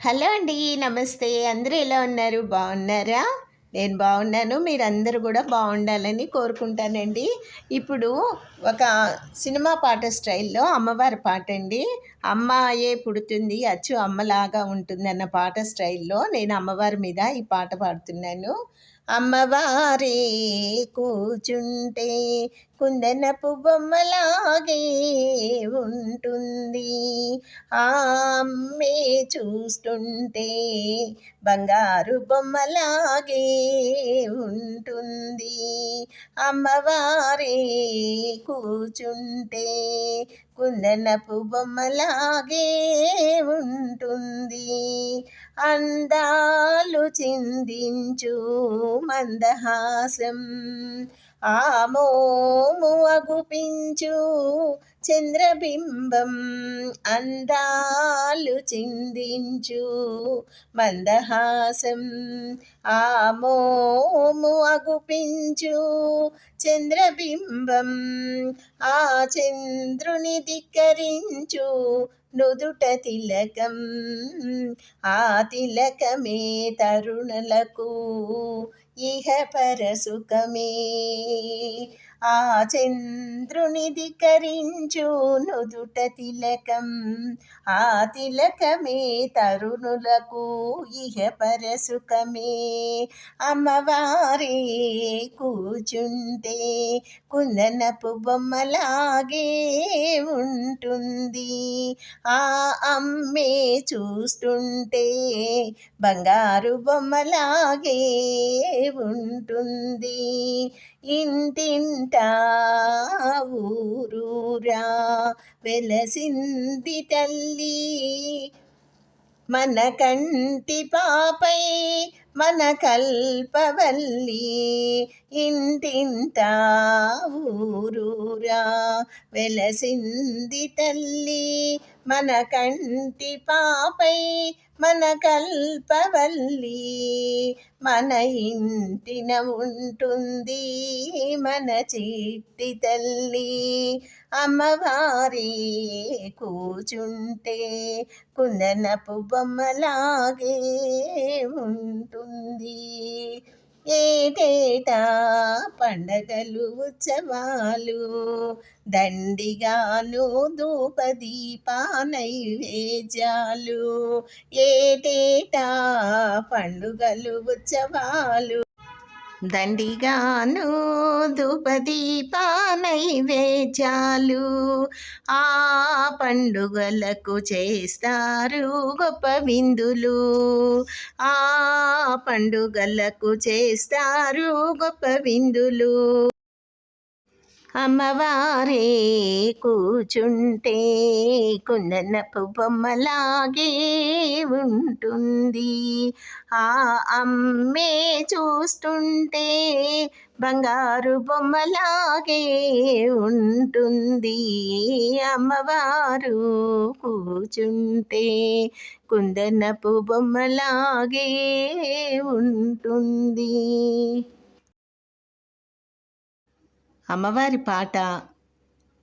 Hello అండి నమస్తే. అందరూ ఎలా ఉన్నారు? బాగున్నారా? నేను బాగున్నాను. మీరందరూ కూడా బాగుండాలని కోరుకుంటానండి. ఇప్పుడు ఒక సినిమా పాట స్టైల్లో అమ్మవారి పాట అండి. అమ్మాయే పుడుతుంది అచ్చు అమ్మలాగా ఉంటుంది అన్న పాట స్టైల్లో నేను అమ్మవారి మీద ఈ పాట పాడుతున్నాను. అమ్మవారే కూచుంటే కుందనపు బొమ్మలాగే ఉంటుంది. ఆ అమ్మే చూస్తుంటే బంగారు బొమ్మలాగే ఉంటుంది. అమ్మవారే కూచుంటే కుందనపు బొమ్మలాగే ఉంటుంది. అందాలు చిందించు మందహాసం. ఆమోము అగుపించు చంద్రబింబం అందా చిందించు మందహాసం. ఆమోము అగుపించు చంద్రబింబం. ఆ చంద్రుని ధిక్కరించు నుదుట తిలకం. ఆ తిలకమే తరుణలకు ఇహ పరసుఖమే ఆ చంద్రుని ధికరించు నుదుట తిలకం. ఆ తిలకమే తరుణులకు ఇహ పరసుఖమే అమ్మవారే కూచుంటే కుందనపు బొమ్మలాగే ఉంటుంది. ఆ అమ్మే చూస్తుంటే బంగారు బొమ్మలాగే ఉంటుంది. ఇంటింటా ఊరూరా వెలసింది తల్లి. మన కంటి పాపై మన కల్పవల్లి ఇంటింట ఊరూరా వెలసింది తల్లి మన కంటి పాపై మన కల్పవల్లి మన ఇంటిన ఉంటుంది మన చిట్టి తల్లి. అమ్మవారి కూచుంటే కుందనపు బొమ్మలాగే ఉంటుంది. ఏటేటా పండగలు ఉత్సవాలు దండిగాను ధూపదీపా నైవేద్యాలు ఏటేటా? పండుగలు ఉత్సవాలు దండిగాను ధూపదీప నైవేద్యాలు ఆ పండుగలకు చేస్తారు గొప్ప విందులు. ఆ పండుగలకు చేస్తారు గొప్ప విందులు. అమ్మవారే కూచుంటే కుందనపు బొమ్మలాగే ఉంటుంది. ఆ అమ్మే చూస్తుంటే బంగారు బొమ్మలాగే ఉంటుంది. అమ్మవారు కూచుంటే కుందనపు బొమ్మలాగే ఉంటుంది. అమ్మవారి పాట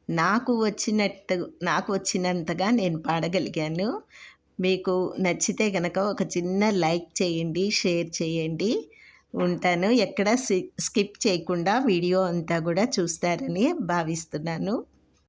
నాకు వచ్చినట్టు నాకు వచ్చినంతగా నేను పాడగలిగాను. మీకు నచ్చితే కనుక ఒక చిన్న లైక్ చేయండి షేర్ చేయండి. ఉంటాను. ఎక్కడ స్కిప్ చేయకుండా వీడియో అంతా కూడా చూస్తారని భావిస్తున్నాను.